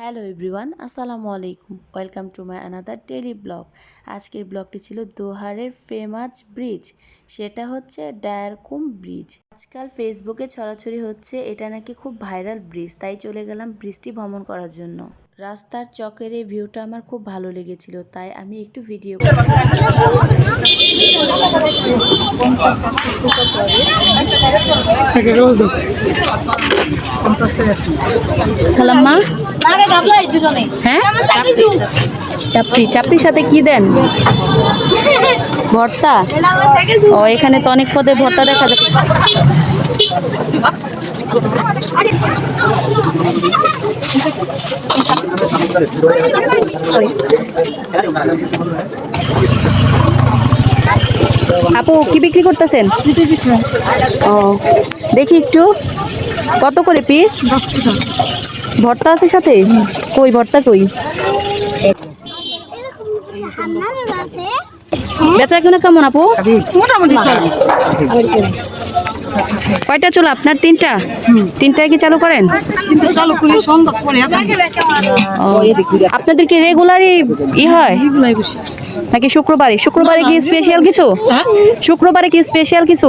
Hello everyone, আসসালামু আলাইকুম। Welcome to my another daily vlog. আজকের ব্লগটি ছিল দোহারের ফেমাস ব্রিজ। সেটা হচ্ছে ডায়ারকুম ব্রিজ। আজকাল ফেসবুকে ছড়াছড়ি হচ্ছে, এটা নাকি খুব ভাইরাল ব্রিজ, তাই চলে গেলাম ব্রিজটি ভ্রমণ করার জন্য। রাস্তার চকের এই ভিউটা আমার খুব ভালো লেগেছিল তাই আমি একটু ভিডিও খালাম্মা? হ্যাঁ? চাপড়ি চাপড়ির সাথে কি দেন? ভর্তা? ও এখানে তো অনেক পদে ভর্তা দেখা যাচ্ছে। আপু কি বিক্রি করতেছেন? ও দেখি একটু। কত করে পিস ভর্তা আছে সাথে? কই ভর্তা কই? বেচা কেনা কেমন আপু? মোটামুটি কয়টা চলো আপনার? তিনটা? তিনটায় কি চালু করেন? কিন্তু চালু করি সন্ধ্যা পরে আপনাদের কি রেগুলারই ই হয়? নাকি শুক্রবারে? শুক্রবারে কি স্পেশাল কিছু? শুক্রবারে কি স্পেশাল কিছু?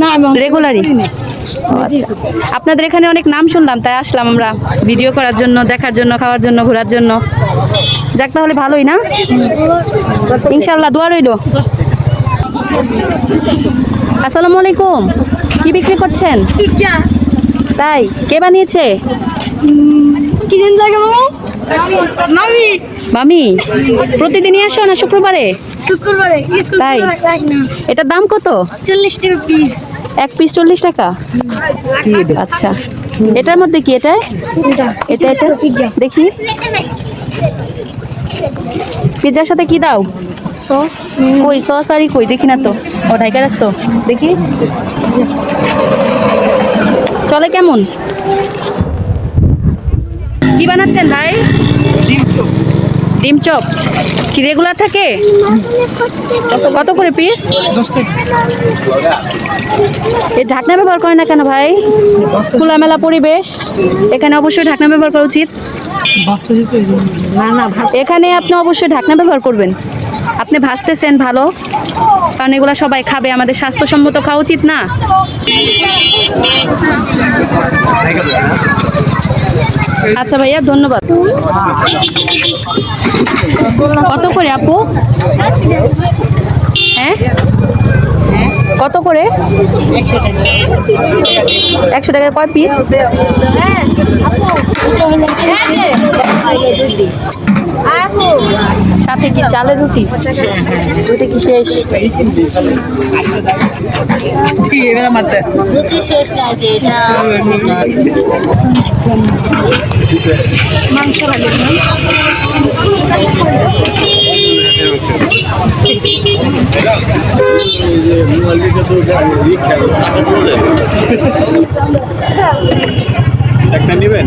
না রেগুলারই? আচ্ছা। আপনাদের এখানে অনেক নাম শুনলাম তাই আসলাম আমরা ভিডিও করার জন্য দেখার জন্য খাওয়ার জন্য ঘোরার জন্য। যাক তাহলে ভালোই না? ইনশাল্লাহ দোয়া রইল। আসসালামু আলাইকুম। কি বিক্রি করছেন? তাই কে বানিয়েছে? কি দিন লাগে মামি? মামি। প্রতিদিনই আসো না শুক্রবারে? শুক্রবারে তাই? এটার দাম কত? চল্লিশ টাকা পিস এক পিস চল্লিশ টাকা? আচ্ছা এটার মধ্যে কি এটা এটা এটা? দেখি। পিৎজার সাথে কি দাও? সস কই সস আরই কই? দেখি না তো। ও ঢাকা রাখছো? দেখি। চলে কেমন? কি বানাচ্ছেন ভাই? ডিম চপ। কি রেগুলার থাকে? কত করে পিস এই ঢাকনা ব্যবহার করে না কেন ভাই? খোলামেলা পরিবেশ। এখানে অবশ্যই ঢাকনা ব্যবহার করা উচিত। না না এখানে আপনি অবশ্যই ঢাকনা ব্যবহার করবেন। আপনি ভাসতেছেন ভালো, কারণ এগুলো সবাই খাবে, আমাদের স্বাস্থ্যসম্মত খাওয়া উচিত না। আচ্ছা ভাইয়া, ধন্যবাদ। কত করে আপু? হ্যাঁ? কত করে? একশো টাকা, কয় পিস সাথে কি চালের রুটি? রুটি কি শেষ? রুটি শেষ না যে এটা মাংস একটা নেবেন।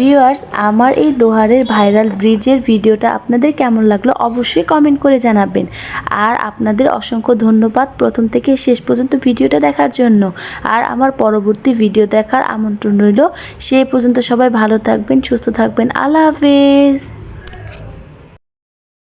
ভিউয়ার্স, আমার এই দোহারের ভাইরাল ব্রিজের ভিডিওটা আপনাদের কেমন লাগল অবশ্যই কমেন্ট করে জানাবেন। আর আপনাদের অসংখ্য ধন্যবাদ প্রথম থেকে শেষ পর্যন্ত ভিডিওটা দেখার জন্য। আর আমার পরবর্তী ভিডিও দেখার আমন্ত্রণ রইল। সেই পর্যন্ত সবাই ভালো থাকবেন, সুস্থ থাকবেন। আল্লাহ হাফেজ।